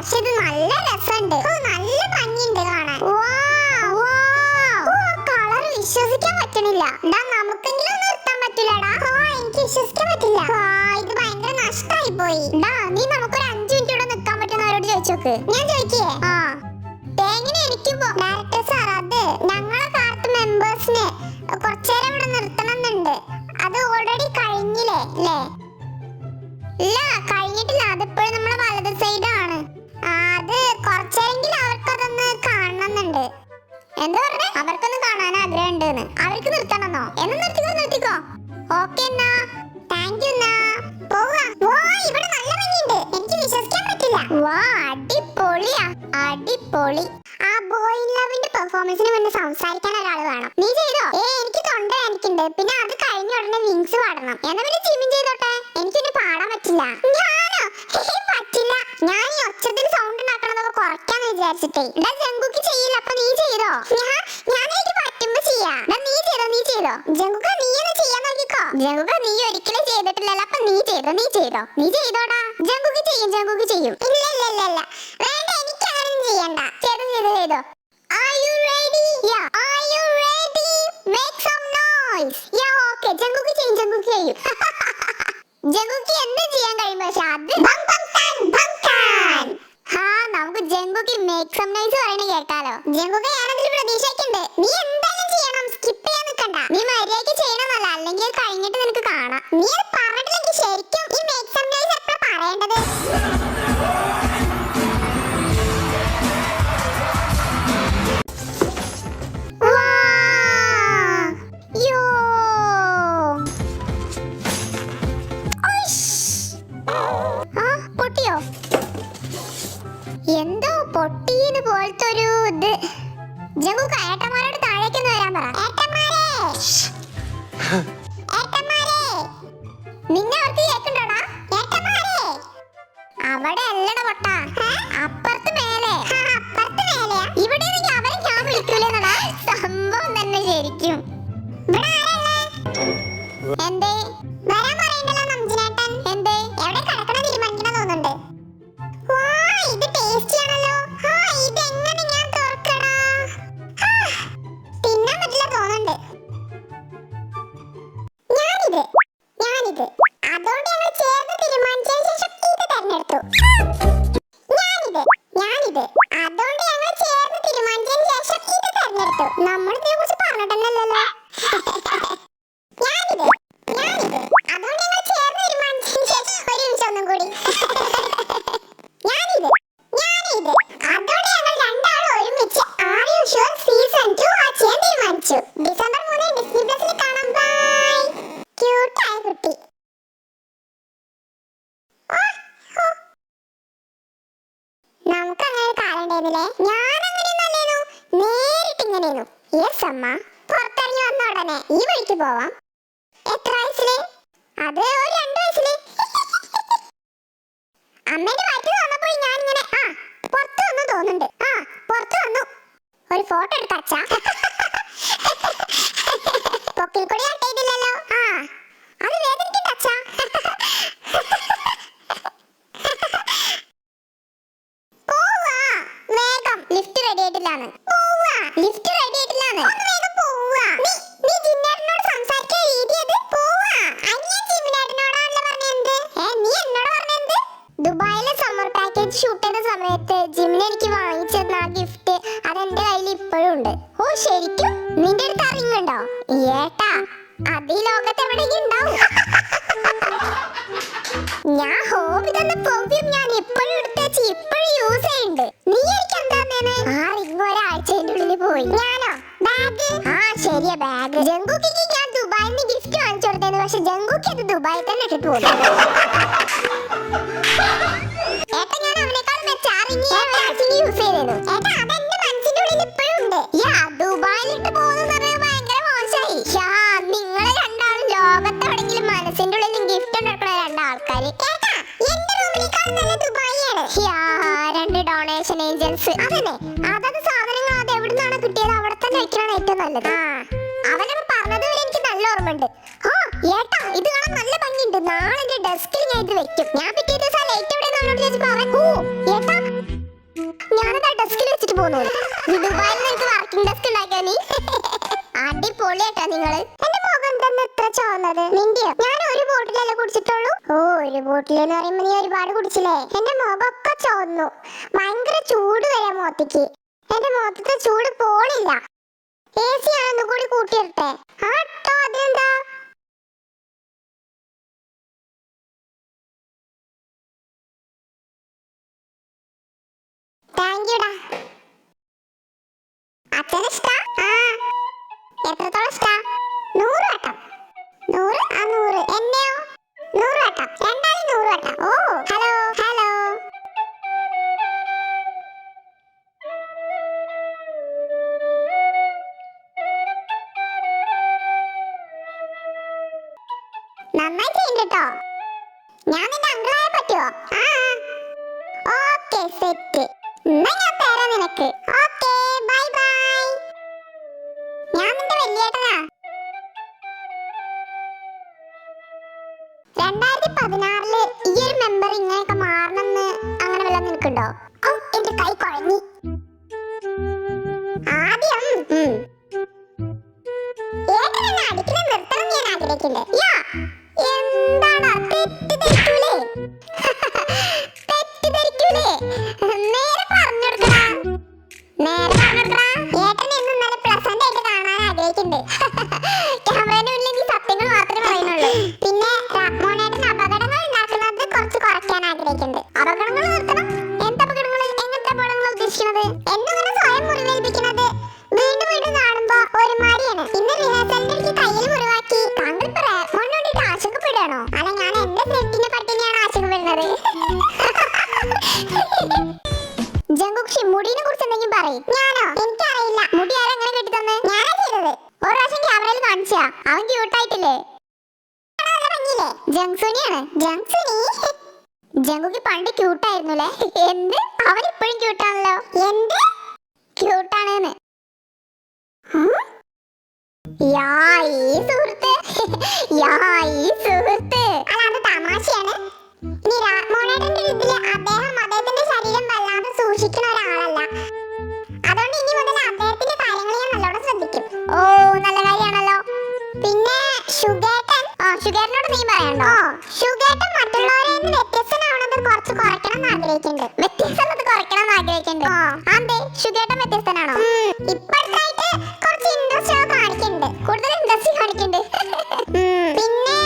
പക്ഷെ ഇത് നല്ല രസമുണ്ട്. ഓ നല്ല ഭംഗിയുണ്ട് കാണാൻ. കളർ വിശ്വസിക്കാൻ പറ്റണില്ല. എന്താ നമുക്കെങ്കിലും നിർത്താൻ പറ്റില്ലടാ. ഓ എനിക്ക് വിശ്വസിക്കാൻ പറ്റില്ല. ഇത് ഭയങ്കര നഷ്ടമായി പോയി. എന്താ നീ നമുക്കൊരു അഞ്ചു മിനിറ്റ് ഇവിടെ നിൽക്കാൻ പറ്റുന്നവരോട് ചോദിച്ചോക്ക് ഞാൻ ചോദിക്കേ? ആ. തേങ്ങനെ ഇരിക്കുമ്പോ ഡയറക്ടർ സാർ അത് ഞങ്ങളെ കാർട്ട് മെമ്പേഴ്സിന് കുറച്ചേരം ഇവിടെ നിർത്തണം എന്നുണ്ട്. അത് ഓൾറെഡി കഴിഞ്ഞില്ലേ? അല്ലേ ഇല്ല ഓക്കെ എന്നാ താങ്ക് യു എന്നാ പോവാ. വാ ഇവിടെ നല്ല മഞ്ഞുണ്ട് എനിക്ക് വിശ്വസിക്കാൻ പറ്റില്ല. വാ അടിപൊളിയാ. അടിപൊളി. ആ ബോയ് ലവിന്റെ പെർഫോമൻസിന് മുന്നേ സംസാരിക്കാൻ ഒരാൾ വേണം. നീ ചെയ്തോ? ഏ എനിക്ക് തൊണ്ട എനിക്കുണ്ട് പിന്നെ അത് കഴിഞ്ഞ ഉടനെ വിങ്സ് പാടണം. എന്നാ പിന്നെ ജിമ്മിൻ ചെയ്തോട്ടെ? എനിക്കിനി പാടാൻ പറ്റില്ല. ഞാനോ? പറ്റില്ല. ഞാൻ ഈ ഒച്ചത്തിൽ സൗണ്ട് ഉണ്ടാക്കണതൊക്കെ കുറയ്ക്കാന്ന് വിചാരിച്ചിട്ടേ. എടാ ജങ്കുക്ക് ചെയ്യില്ല. അപ്പൊ നീ ചെയ്തോ? ഞാൻ ഞാൻ എനിക്ക് പറ്റുമ്പോ ചെയ്യാ. നീ ചെയ്തോ? നീ ചെയ്തോ? ചെയ്യാൻ ജങ്കുക്ക നീ ഒരിക്കലും ചെയ്തിട്ടില്ലല്ലോ. അപ്പൊ നീ ചെയ്തോ നീ ചെയ്തോ? നീ ചെയ്തോടാ. ജങ്കുക്ക് ചെയ്യും ജങ്കുക്ക് ചെയ്യും. ഇല്ല ഇല്ല ഇല്ല വേണ്ട എനിക്ക് അങ്ങനെ ചെയ്യണ്ട. ചെയ്തോ ചെയ്തോ ചെയ്തോ. Are you ready yeah are you ready Make some noise. Yeah okay Jungkook ചെയ്യും ജങ്കുക്ക് ചെയ്യും. ജങ്കുക്ക് എന്ത് ചെയ്യാൻ കഴിയും പക്ഷെ അത്. ഹാ നമുക്ക് ജങ്കുക്ക് മേക്ക് സം നോയ്സ് പറയണ കേട്ടാലോ ജങ്കുക്ക് ഞാനതിൽ പ്രതീക്ഷിക്കുന്നുണ്ട് നീ ഞങ്ങൾ ചേർന്ന് ഒരു ഒന്നും കൂടി. അതോടെ ഞങ്ങൾ ഒരുമിച്ച് സീസൺ 2 വാച്ച് ചെയ്യാൻ തീരുമാനിച്ചു. ഡിസംബർ 3 ഡിസ്നി പ്ലസിൽ കാണാം. ബൈ കുട്ടി. നമുക്ക് അങ്ങനെ ഞാൻ ഇങ്ങനെയായിരുന്നു യെസ് അമ്മ. പുറത്തിറങ്ങി വന്ന ഉടനെ ഈ വഴിക്ക് പോവാം. എത്ര വയസ്സിൽ? അത് ഒരു രണ്ട് വയസ്സിൽ. അമ്മേന്റെ വയറ്റിൽ വന്നപ്പോൾ ഞാൻ ഇങ്ങനെ ആ പുറത്തു വന്നു തോന്നുന്നുണ്ട്. ആ പുറത്തു വന്നു. ഒരു ഫോട്ടോ എടുത്ത അച്ഛാ. പൊക്കിൽ കൂടി കട്ട് ചെയ്തില്ലല്ലോ. ആ അത് വേദനിക്കണ്ട അച്ഛ. പോവാ. വേഗം. ലിഫ്റ്റ് റെഡി ആയിട്ടില്ലാന്ന്. പോവാ ലിഫ്റ്റ് റെഡി ആയിട്ടില്ലാന്ന്. ജങ്കുക്കിക്ക് ഞാൻ ദുബായിൽ നിന്ന് ഗിഫ്റ്റ് വാങ്ങിച്ചു കൊടുത്തേന്ന് പക്ഷെ ജങ്കുക്ക് അത് ദുബായിൽ തന്നെ ഇട്ടിട്ട് ഏട്ടാ ഞാൻ യൂസ് ചെയ്തിരുന്നു ഏട്ടാ. അതെന്റെ മനസ്സിന്റെ ഉള്ളിൽ ഇപ്പോഴും ഉണ്ട്. യാ ഭയങ്കര മോശമായി. യാ രണ്ടാളും മനസ്സിന്റെ ഉള്ളിൽ ഗിഫ്റ്റ് ഉണ്ടാക്കണ രണ്ടാൾക്കാര്. ഏട്ടാ എന്റെ റൂമിനേക്കാൾ നല്ല ദുബായിയാണ്. യാ രണ്ട് ഡൊണേഷൻ ഏജൻസ് അതന്നെ. അതത് സാധനങ്ങൾ അത് എവിടുന്നാണ് കിട്ടിയത് അവിടെ തന്നെ വെക്കണതാണ് ഏറ്റവും നല്ലത്. ആ അവൻ ഓ ഏട്ടാ ഞാനത് ഡെസ്കിൽ വെച്ചിട്ട് പോകുന്നു ദുബായിൽ നിനക്ക് വർക്കിംഗ് ഡെസ്ക് നീ? അടിപൊളിയാട്ടാ നിങ്ങൾ. എന്റെ മുഖം തന്നെ എത്ര ചോന്നത് നിന്റെയോ ഞാൻ ഒരു ബോട്ടിലല്ലേ കുടിച്ചിട്ടുള്ളൂ? ഓ ഒരു ബോട്ടിൽ എന്ന് പറയുമ്പോ നീ ഒരുപാട് കുടിച്ചില്ലേ? എന്റെ മുഖമൊക്കെ ചോന്നു ഭയങ്കര ചൂട് വരാ മുഖത്തേക്ക്. എന്റെ മുഖത്തെ ചൂട് പോണില്ല. എ സി ആണെന്ന് കൂടി കൂട്ടിയിട്ടെ ആട്ടോ ട്ടോ താങ്ക് യുടാ അച്ഛന് ഇഷ്ടാ? ആ. എത്രത്തോളം ഇഷ്ടാ? നൂറ് വട്ടം. നൂറ്? ആ നൂറ്. എന്നെയോ? നൂറ് വട്ടം. രണ്ടാളും നൂറ് വട്ടം. ഓ ഹലോ ഹലോ. നന്നായി ചെയ്യുന്നുണ്ട് കേട്ടോ ഞാൻ നിന്റെ അങ്കിളായ പറ്റുമോ ആ. Okay set. ഞാൻ തരാം നിനക്ക് ഓക്കേ ബൈ ബൈ. ഞാൻ നിന്റെ വലിയേട്ടനാ. രണ്ടായിരത്തി പതിനാറിൽ ഈ ഒരു മെമ്പർ ഇങ്ങനെയൊക്കെ മാറണമെന്ന് അങ്ങനെ വല്ലതും നിനക്കുണ്ടോ? ജങ്സുനിയാണ്. ജങ്സുനി. ജങ്കുക്ക് പണ്ട് ക്യൂട്ടായിരുന്നു അല്ലേ എന്ത്? അവൻ ഇപ്പോഴും ക്യൂട്ടാണല്ലോ എന്ത്? ക്യൂട്ടാണെന്ന് യാ ഈ സുഹൃത്ത്. യാ ഈ സുഹൃത്ത്. അല്ല അത് തമാശയാണ്. ഇനി ആഗ്രഹിക്കുന്നുണ്ട് അതെ ഷുഗേട്ടൻ വ്യത്യസ്തനാണോ? ഇപ്പോഴത്തായിട്ട് കുറച്ച് ഇൻട്രസ്റ്റ് കാണിക്കുന്നുണ്ട്. കൂടുതൽ ഇൻട്രസ്റ്റ് കാണിക്കുന്നുണ്ട്. പിന്നെ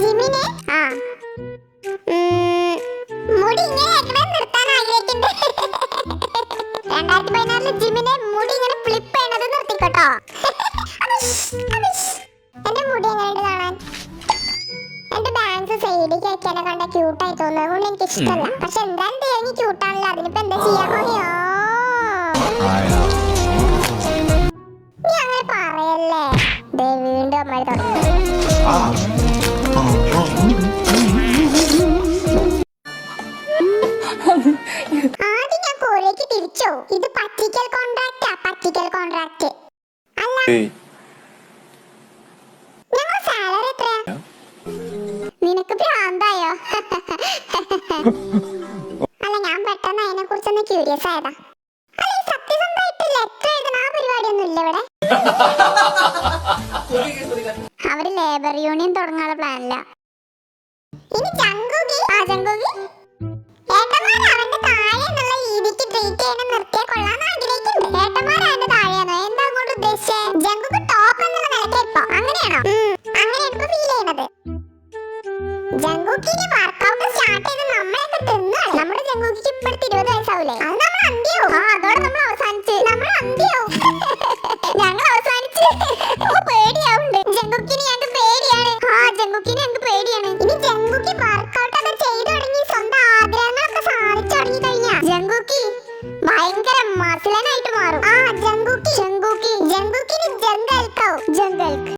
ജിമിനെ? ആ. മുടി ഇങ്ങനെ വെക്കണത് നിർത്താൻ രണ്ടായിരത്തി പതിനാറിൽ ജിമിനെ മുടി ഇങ്ങനെ ഫ്ലിപ്പ് ചെയ്യണത് നിർത്തിക്കോട്ടോ. എന്റെ മുടി എങ്ങനെയുണ്ട്? കാണാൻ സൈഡിലേക്ക് കേൾക്കാനെ കണ്ട ക്യൂട്ടായി തോന്നുന്നത് അതുകൊണ്ട് എനിക്ക് ഇഷ്ടമല്ല പക്ഷെ എന്തായാലും തേങ്ങി ക്യൂട്ടാണല്ലോ അതിനിപ്പോ എന്താ ചെയ്യാൻ അയ്യോ. നീ അങ്ങനെ പറയല്ലേ? ദേ വീണ്ടും അമ്മ തുടങ്ങി. അല്ല ഞാൻ പെട്ടെന്ന് അതിനെ കുറിച്ചൊന്ന് ക്യൂരിയസ് ആയതാ. അല്ല ഈ സത്യസന്ധമായിട്ട് ലെറ്റർ എഴുതണ? ആ പരിപാടിയൊന്നും ഇല്ല ഇവിടെ. അവർ ലേബർ യൂണിയൻ തുടങ്ങാനുള്ള പ്ലാനില്ല ഇനി ജങ്കുകി? ആ ജങ്കുകി?